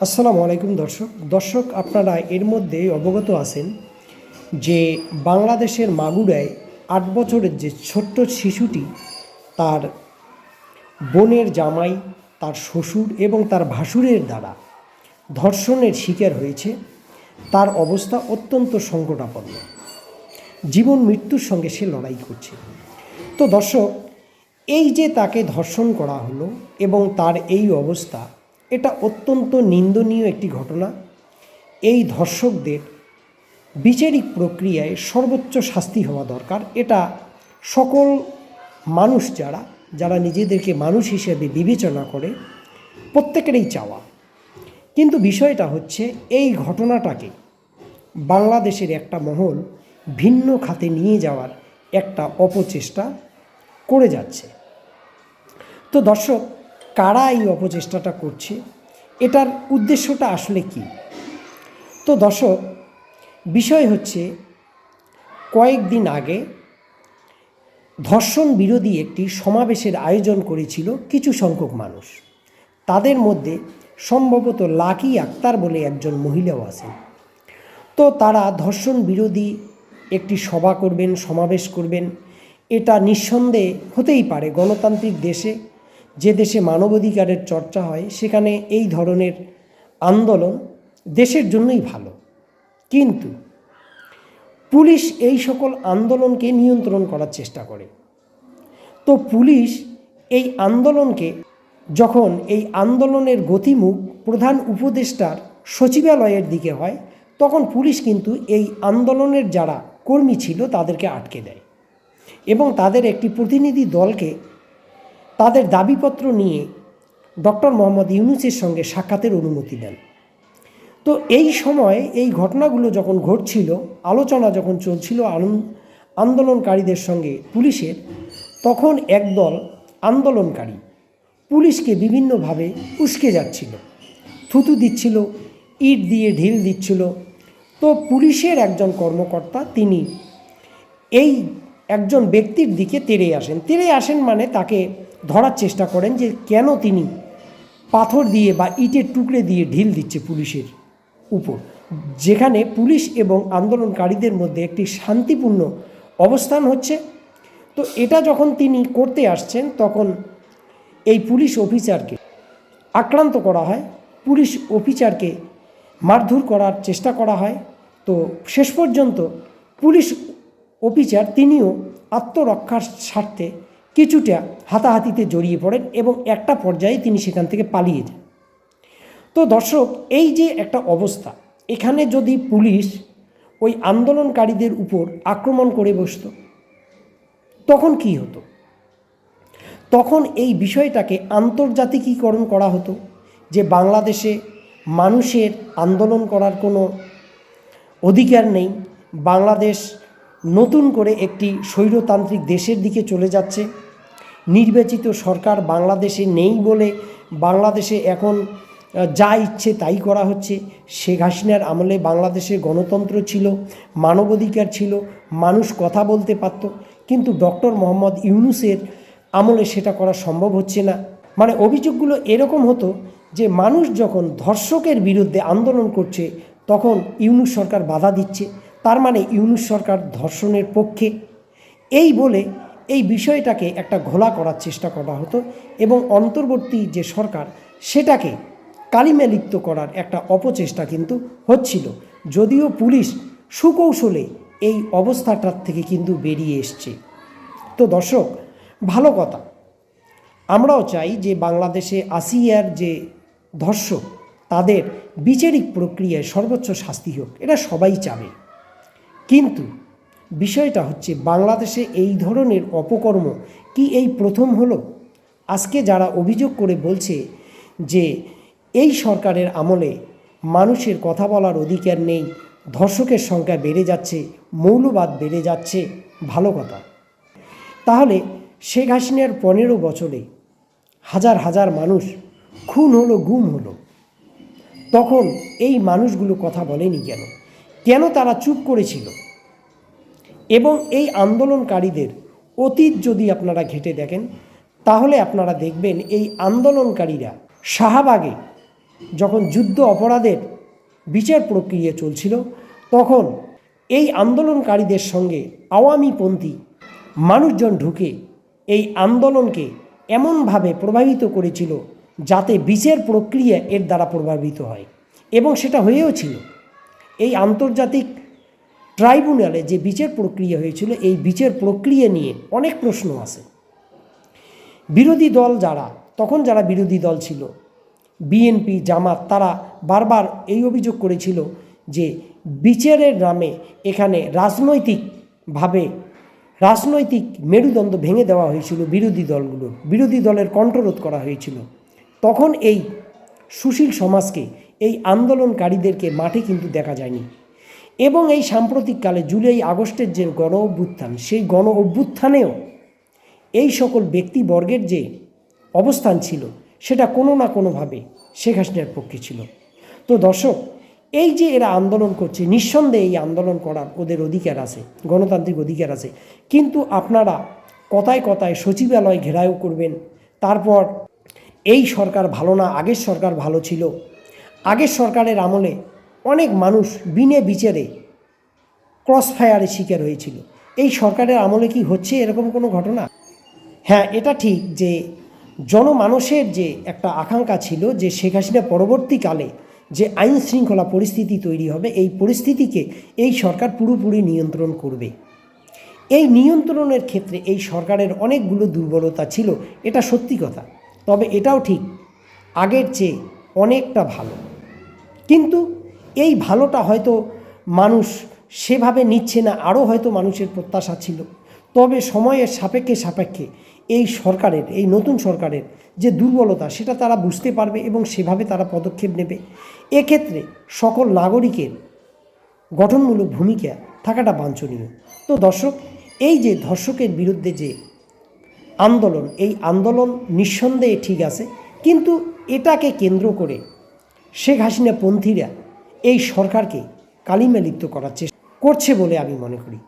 আসসালামু আলাইকুম দর্শক। দর্শক, আপনারা এর মধ্যে অবগত আছেন যে বাংলাদেশের মাগুরায় আট বছরের যে ছোট্ট শিশুটি, তার বোনের জামাই, তার শ্বশুর এবং তার ভাসুরের দ্বারা ধর্ষণের শিকার হয়েছে। তার অবস্থা অত্যন্ত সংকটাপন্ন। জীবন মৃত্যুর সঙ্গে সে লড়াই করছে। তো দর্শক, এই যে তাকে ধর্ষণ করা হলো এবং তার এই অবস্থা এটা অত্যন্ত নিন্দনীয় একটি ঘটনা। এই ধর্ষকদের বিচারিক প্রক্রিয়ায় সর্বোচ্চ শাস্তি হওয়া দরকার। এটা সকল মানুষ যারা যারা নিজেদেরকে মানুষ হিসেবে বিবেচনা করে, প্রত্যেকেরই চাওয়া। কিন্তু বিষয়টা হচ্ছে, এই ঘটনাটাকে বাংলাদেশের একটা মহল ভিন্ন খাতে নিয়ে যাওয়ার একটা অপচেষ্টা করে যাচ্ছে। তো দর্শক কারা এই অপচেষ্টাটা করছে? এটার উদ্দেশ্যটা আসলে কি? তো দর্শক, বিষয় হচ্ছে কয়েকদিন আগে ধর্ষণ বিরোধী একটি সমাবেশের আয়োজন করেছিল কিছু সংখ্যক মানুষ। তাদের মধ্যে সম্ভবত লাকি আক্তার বলে একজন মহিলাও আছেন। তো তারা ধর্ষণ বিরোধী একটি সভা করবেন, সমাবেশ করবেন। এটা নিঃসন্দেহে হতেই পারে গণতান্ত্রিক দেশে যে দেশে মানবাধিকারের চর্চা হয়, সেখানে এই ধরনের আন্দোলন দেশের জন্যই ভালো। কিন্তু পুলিশ এই সকল আন্দোলনকে নিয়ন্ত্রণ করার চেষ্টা করে। তো পুলিশ এই আন্দোলনকে, যখন এই আন্দোলনের গতিমুখ প্রধান উপদেষ্টার সচিবালয়ের দিকে হয়, তখন পুলিশ কিন্তু এই আন্দোলনের যারা কর্মী ছিল, তাদেরকে আটকে দেয় এবং তাদের একটি প্রতিনিধি দলকে তাদের দাবিপত্র নিয়ে ডক্টর মোহাম্মদ ইউনুসের সঙ্গে সাক্ষাতের অনুমতি দেন। তো এই সময় এই ঘটনাগুলো যখন ঘটছিল, আলোচনা যখন চলছিল আন্দোলনকারীদের সঙ্গে পুলিশের, তখন একদল আন্দোলনকারী পুলিশকে বিভিন্নভাবে উস্কে যাচ্ছিল। থুতু দিচ্ছিল, ইট দিয়ে ঢিল দিচ্ছিল। তো পুলিশের একজন কর্মকর্তা তিনি এই একজন ব্যক্তির দিকে তেড়ে আসেন। তেড়ে আসেন মানে তাকে ধরার চেষ্টা করেন যে কেন তিনি পাথর দিয়ে বা ইটের টুকরে দিয়ে ঢিল দিচ্ছে পুলিশের উপর। যেখানে পুলিশ এবং আন্দোলনকারীদের মধ্যে একটি শান্তিপূর্ণ অবস্থান হচ্ছে। তো এটা যখন তিনি করতে আসছেন, তখন এই পুলিশ অফিসারকে আক্রান্ত করা হয়। পুলিশ অফিসারকে মারধর করার চেষ্টা করা হয়। তো শেষ পর্যন্ত পুলিশ অফিসার তিনিও আত্মরক্ষার স্বার্থে কিছুটা হাতাহাতিতে জড়িয়ে পড়েন এবং একটা পর্যায়ে তিনি সেখান থেকে পালিয়ে যান। তো দর্শক, এই যে একটা অবস্থা, এখানে যদি পুলিশ ওই আন্দোলনকারীদের উপর আক্রমণ করে বসত, তখন কি হতো? তখন এই বিষয়টাকে আন্তর্জাতিকীকরণ করা হতো যে বাংলাদেশে মানুষের আন্দোলন করার কোনো অধিকার নেই, বাংলাদেশ নতুন করে একটি স্বৈরতান্ত্রিক দেশের দিকে চলে যাচ্ছে নির্বাচিত সরকার বাংলাদেশে নেই বলে বাংলাদেশে এখন যা ইচ্ছে তাই করা হচ্ছে। শেখ হাসিনার আমলে বাংলাদেশে গণতন্ত্র ছিল, মানবাধিকার ছিল, মানুষ কথা বলতে পারত। কিন্তু ডক্টর মোহাম্মদ ইউনুসের আমলে সেটা করা সম্ভব হচ্ছে না। মানে অভিযোগগুলো এরকম হতো যে মানুষ যখন ধর্ষকের বিরুদ্ধে আন্দোলন করছে, তখন ইউনুস সরকার বাধা দিচ্ছে। তার মানে ইউনুস সরকার ধর্ষণের পক্ষে। এই বলে এই বিষয়টাকে একটা ঘোলা করার চেষ্টা করা হতো এবং অন্তর্বর্তী যে সরকার, সেটাকে কালিমালিপ্ত করার একটা অপচেষ্টা কিন্তু হচ্ছিল। যদিও পুলিশ সুকৌশলে এই অবস্থাটার থেকে কিন্তু বেরিয়ে এসছে। তো দর্শক, ভালো কথা। আমরাও চাই যে বাংলাদেশে আসিয়ার যে ধর্ষক, তাদের বিচারিক প্রক্রিয়ায় সর্বোচ্চ শাস্তি হোক, এটা সবাই চাবে। কিন্তু বিষয়টা হচ্ছে বাংলাদেশে এই ধরনের অপকর্ম কি এই প্রথম হলো? আজকে যারা অভিযোগ করে বলছে যে এই সরকারের আমলে মানুষের কথা বলার অধিকার নেই, ধর্ষকের সংখ্যা বেড়ে যাচ্ছে, মৌলবাদ বেড়ে যাচ্ছে, ভালো কথা। তাহলে শেখ হাসিনার পনেরো বছরে হাজার হাজার মানুষ খুন হলো, গুম হলো। তখন এই মানুষগুলো কথা বলেনি কেন? কেন তারা চুপ করেছিল? এবং এই আন্দোলনকারীদের অতীত যদি আপনারা ঘেটে দেখেন, তাহলে আপনারা দেখবেন এই আন্দোলনকারীরা শাহবাগে যখন যুদ্ধ অপরাধের বিচার প্রক্রিয়া চলছিল, তখন এই আন্দোলনকারীদের সঙ্গে আওয়ামীপন্থী মানুষজন ঢুকে এই আন্দোলনকে এমনভাবে প্রভাবিত করেছিল যাতে বিচার প্রক্রিয়া এর দ্বারা প্রভাবিত হয়। এবং সেটা হয়েও ছিল। এই আন্তর্জাতিক ট্রাইব্যুনালে যে বিচার প্রক্রিয়া হয়েছিল, এই বিচার প্রক্রিয়া নিয়ে অনেক প্রশ্ন আছে। বিরোধী দল যারা, তখন যারা বিরোধী দল ছিল, বিএনপি, জামাত, তারা বারবার এই অভিযোগ করেছিল যে বিচারের নামে এখানে রাজনৈতিকভাবে, রাজনৈতিক মেরুদণ্ড ভেঙে দেওয়া হয়েছিল বিরোধী দলগুলোর, বিরোধী দলের কণ্ঠরোধ করা হয়েছিল। তখন এই সুশীল সমাজকে, এই আন্দোলনকারীদেরকে মাঠে কিন্তু দেখা যায়নি। এবং এই সাম্প্রতিককালে জুলাই, আগস্টের যে গণ অভ্যুত্থান, সেই গণ অভ্যুত্থানেও এই সকল ব্যক্তিবর্গের যে অবস্থান ছিল, সেটা কোনো না কোনোভাবে শেখ হাসিনার পক্ষে ছিল। তো দর্শক, এই যে এরা আন্দোলন করছে, নিঃসন্দেহে এই আন্দোলন করার ওদের অধিকার আছে, গণতান্ত্রিক অধিকার আছে। কিন্তু আপনারা কথায় কথায় সচিবালয় ঘেরাও করবেন, তারপর এই সরকার ভালো না, আগের সরকার ভালো ছিল, আগের সরকারের আমলে অনেক মানুষ বিনে বিচারে ক্রস ফায়ারের শিকার হয়েছিল। এই সরকারের আমলে কি হচ্ছে এরকম কোনো ঘটনা? হ্যাঁ এটা ঠিক যে জনমানসের যে একটা আকাঙ্ক্ষা ছিল যে শেখ হাসিনা পরবর্তীকালে যে আইন শৃঙ্খলা পরিস্থিতি তৈরি হবে, এই পরিস্থিতিকে এই সরকার পুরোপুরি নিয়ন্ত্রণ করবে। এই নিয়ন্ত্রণের ক্ষেত্রে এই সরকারের অনেকগুলো দুর্বলতা ছিল, এটা সত্যি কথা। তবে এটাও ঠিক, আগের চেয়ে অনেকটা ভালো। কিন্তু এই ভালোটা হয়তো মানুষ সেভাবে নিচ্ছে না, আরও হয়তো মানুষের প্রত্যাশা ছিল। তবে সময়ের সাপেক্ষে সাপেক্ষে এই সরকারের, এই নতুন সরকারের যে দুর্বলতা, সেটা তারা বুঝতে পারবে এবং সেভাবে তারা পদক্ষেপ নেবে। এক্ষেত্রে সকল নাগরিকের গঠনমূলক ভূমিকা থাকাটা বাঞ্ছনীয়। তো দর্শক, এই যে ধর্ষকের বিরুদ্ধে যে আন্দোলন, এই আন্দোলন নিঃসন্দেহে ঠিক আছে, কিন্তু এটাকে কেন্দ্র করে শেখ হাসিনা পন্থীরা এই সরকারকে কালিমে লিপ্ত করার চেষ্টা করছে বলে আমি মনে করি।